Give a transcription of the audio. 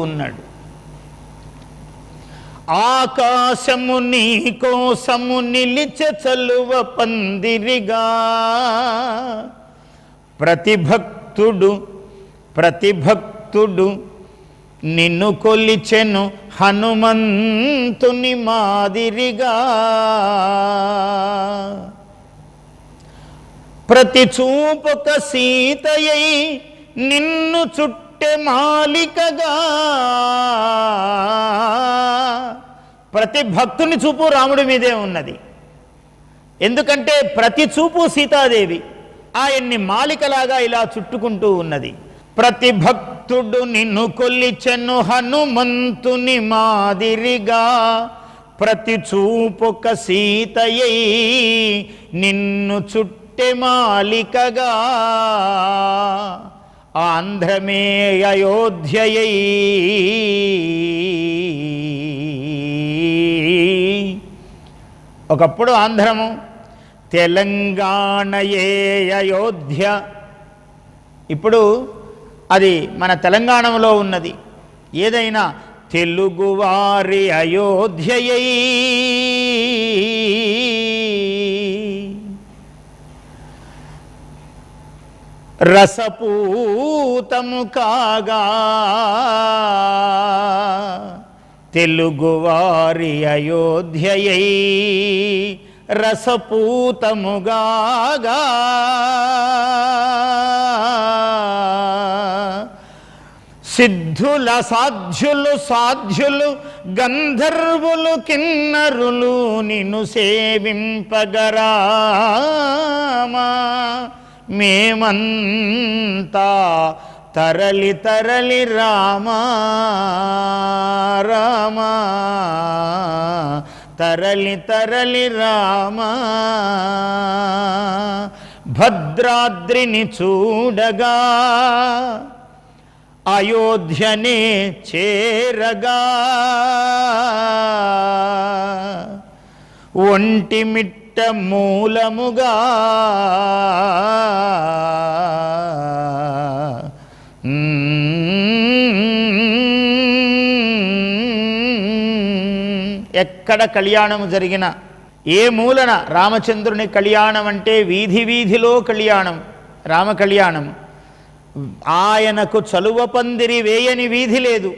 ఉన్నాడు. ఆకాశము నీ కోసము నిలిచె చలువ పందిరిగా. ప్రతిభక్తుడు ప్రతిభక్తుడు నిన్ను కొలిచెను హనుమంతుని మాదిరిగా. ప్రతి చూపుక సీతయై నిన్ను చుట్టూ మాలికగా. ప్రతి భక్తుని చూపు రాముడి మీదే ఉన్నది. ఎందుకంటే ప్రతి చూపు సీతాదేవి. ఆయన్ని మాలికలాగా ఇలా చుట్టుకుంటూ ఉన్నది. ప్రతి భక్తుడు నిన్ను కొల్లిచెను హనుమంతుని మాదిరిగా. ప్రతి చూపొక సీతయై నిన్ను చుట్టె మాలికగా. ఆంధ్రమే అయోధ్యయై ఒకప్పుడు ఆంధ్రము తెలంగాణయే అయోధ్య ఇప్పుడు అది మన తెలంగాణలో ఉన్నది. ఏదైనా తెలుగువారి అయోధ్యయై. రసపూతము కాగా తెలుగువారి అయోధ్యయై రసపూతముగాగా సిద్ధుల సాధ్యులు సాధ్యులు గంధర్వులు కిన్నరులు నిన్ను సేవింపగరామా? మేమంతా తరలి తరలి రామా రామా తరలి తరలి రామా. భద్రాద్రిని చూడగా అయోధ్యనే చేరగా. ఒంటిమిట్ట మూలముగా ఎక్కడ కళ్యాణము జరిగిన ఏ మూలన రామచంద్రుని కళ్యాణం అంటే వీధి వీధిలో కళ్యాణం రామ కళ్యాణం. ఆయనకు చలువ పందిరి వేయని వీధి లేదు.